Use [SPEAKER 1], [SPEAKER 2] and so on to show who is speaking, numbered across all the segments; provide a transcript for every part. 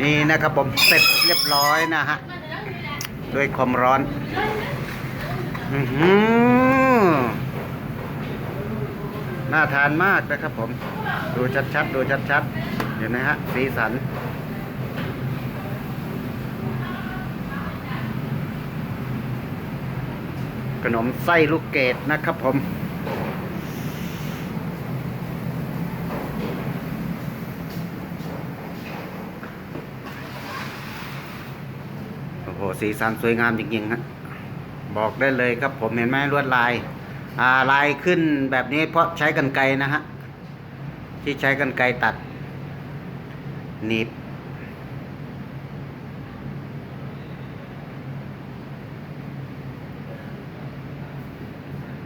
[SPEAKER 1] นี่นะครับผมเสร็จเรียบร้อยนะฮะด้วยความร้อนอือหือน่าทานมากนะครับผม ดูชัดๆ ดูชัดๆเห็นไหมฮะ สีสัน ขนมไส้ลูกเกดนะครับผม โอ้โหสีสันสวยงามจริงๆฮะบอกได้เลยครับผมเห็นไหมลวดลายอ่าลายขึ้นแบบนี้เพราะใช้กันไกรนะฮะที่ใช้กันไกรตัดหนีบ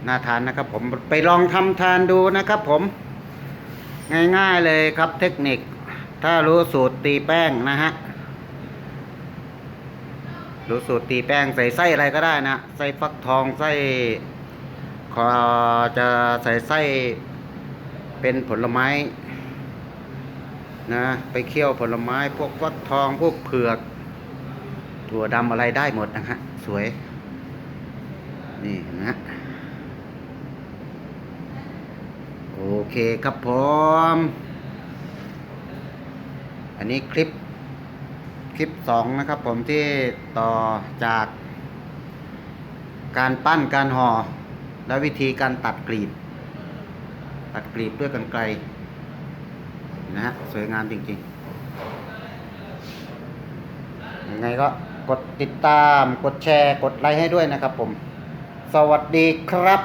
[SPEAKER 1] น่าทานนะครับผมไปลองทำทานดูนะครับผม ง่ายๆเลยครับเทคนิค ถ้ารู้สูตรตีแป้งนะฮะ รู้สูตรตีแป้งใส่ไส้อะไรก็ได้นะ ไส้ฟักทองไส้ขอจะใส่ไส้เป็นผลไม้นะไปเคี่ยวผลไม้พวกฟักทองพวกเผือก ถั่วดำอะไรได้หมดนะฮะ สวย นี่นะฮะโอเคครับผม อันนี้คลิป คลิปสองนะครับ ผมที่ต่อจากการปั้นการห่อ และวิธีการตัดกลีบ ตัดกลีบด้วยกันไกลนะฮะสวยงามจริงๆยังไงก็กดติดตามกดแชร์กดไลค์ให้ด้วยนะครับผม สวัสดีครับ